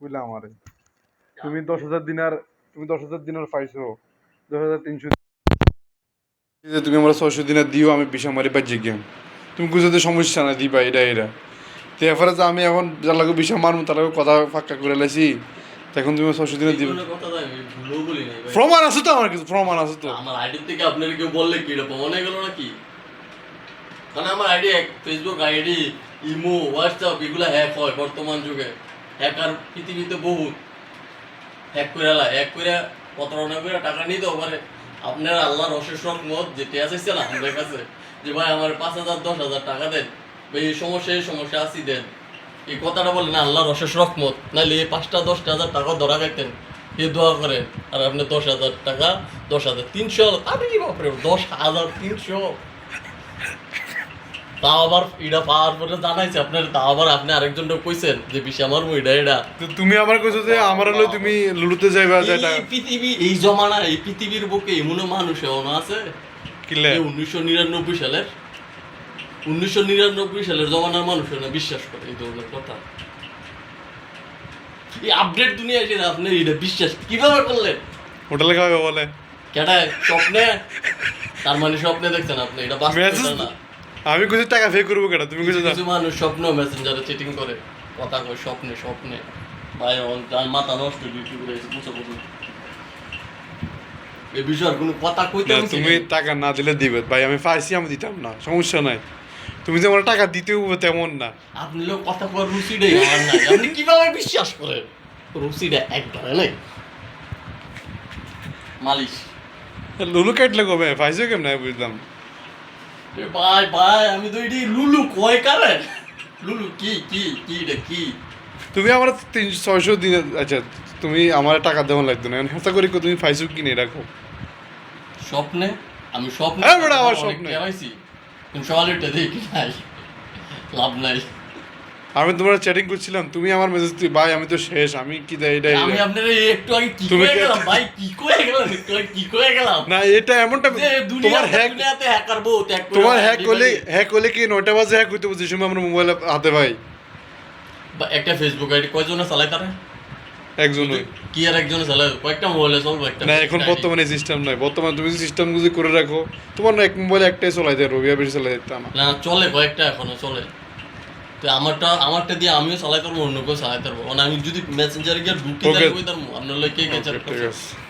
কইলা আমারে। তুমি দশ হাজার দিনার তুমি দশ হাজার দিনার পাইছো দশ হাজার তিনশো যে তুমি আমার ছয়শো দিনার দিও আমি বিশ আমারে বাজ্যে গেম। তুমি বুঝতে সমস্যা না দিবা এটা এটা। তো এরপরে যে আমি এখন যার লাগে বিশ মারমু তার লাগে কথা ফাঁকা করে লাইছি। তখন তুমি ছয়শো দিনের দিবে। প্রমাণ আছে তো আমার কিছু প্রমাণ আছে তো। আমার আইডি থেকে আপনার কেউ বললে কি এটা প্রমাণ হয়ে গেল নাকি? মানে আমার ID Facebook ID imo WhatsApp এগুলো হ্যাক হয় বর্তমান যুগে। হ্যাকার পৃথিবীতে বহুত। হ্যাক করে লা, হ্যাক করে প্রতারণা করে টাকা নিতে পারে আপনার আল্লাহর অশেষ রহমত যেটা আছে না আমাদের কাছে, যে ভাই আমার পাঁচ হাজার, দশ হাজার টাকা দেন এই সমস্যা এই সমস্যা আসি দেন। এই কথাটা বলেন আল্লাহর অশেষ রহমত নাহলে এই পাঁচটা, দশটা হাজার টাকা ধরা খাইতেন এ দোয়া করেন, আর আপনি দশ হাজার টাকা, দশ হাজার, তিনশো, আরে বাপরে, দশ হাজার, তিনশো। তাও আবার এটা পাওয়ার পরে জানাইছে আপনার তাও আবার আপনি কইছেন যে আমার এটা এটা তো তুমি আমার কইছো যে আমার হলো তুমি লুলুতে যাইবা যে এটা এই পৃথিবী এই জমানা এই পৃথিবীর বুকে এমন মানুষ এমন আছে কিলে উনিশশো নিরানব্বই সালের উনিশশো নিরানব্বই সালের জমানার মানুষ না বিশ্বাস করে এই ধরনের কথা। এই আপডেট দুনিয়া এসে আপনি এটা বিশ্বাস কীভাবে করলেন? হোটেলে খাবে বলে। কেটায় স্বপ্নে? তার মানে স্বপ্নে দেখছেন আপনি এটা বাস্তবে না। আমি কিছু টাকা পে করব কেন? তুমি কইছো কিছু মানুষ স্বপ্ন মেসেঞ্জারে চিটিং করে। কথা কয় স্বপ্নে স্বপ্নে। ভাই মাথা নষ্ট ডিউটি করে এই বিষয়ের কোনো কথা কইতে তুমি টাকা না দিলে দিবে। ভাই আমি পাইছি আমি দিতাম না। সমস্যা নাই। তুমি যে আমার টাকা দিতে হবে তেমন না। আপনি লোক কথা কয় রুচিটাই আমার নাই। আপনি কীভাবে বিশ্বাস করেন? রুচিটা একবারে নাই। মালিশ। লুলু কাটলে কবে? পাইছো কেমন? বুঝলাম। ভাই ভাই আমি তো এটি লুলু কয় কারে? লুলু কি কি কি রে কি? তুমি আমার তিনশো ছয়শো দিন আচ্ছা তুমি আমার টাকা দেওয়া লাগতো না। এখন হেসা করে কো তুমি ফাইসু কিনে রাখো স্বপ্নে? আমি স্বপ্নে হ্যাঁ, আমার স্বপ্নে। টের সকালে সকালেরটা দেখি নাই। লাভ নাই। আমি তোমার চ্যাটিং করছিলাম তুমি আমার মেসেজ তুই ভাই আমি তো শেষ আমি কি দেয় এটা আমি। আপনার একটু আগে কি করে গেলাম ভাই কি করে গেলাম একটু আগে কি করে গেলাম? না এটা এমনটা তোমার হ্যাক দুনিয়াতে হ্যাকার বউ ত্যাগ করে তোমার হ্যাক করলে হ্যাক করলে কি নয়টা বাজে হ্যাক করতে বুঝছি সময় আমার মোবাইল হাতে ভাই। বা একটা ফেসবুক আইডি কয়জনে চালায় তারা? একজন কি আর একজন চালায়? কয়েকটা মোবাইলে চলবো একটা না এখন বর্তমানে সিস্টেম নাই। বর্তমানে তুমি সিস্টেম গুজি করে রাখো তোমার না এক মোবাইল একটাই চলাই দেয় রবি বেশি চলাই দিতাম না না চলে কয়েকটা এখনও চলে। তো আমারটা আমারটা দিয়ে আমিও সালাই করব অন্য কেউ চালাইতে পারব। মানে আমি যদি মেসেঞ্জারে গিয়ে ঢুকে. যাই ওই তার আপনার লোক কে আছে।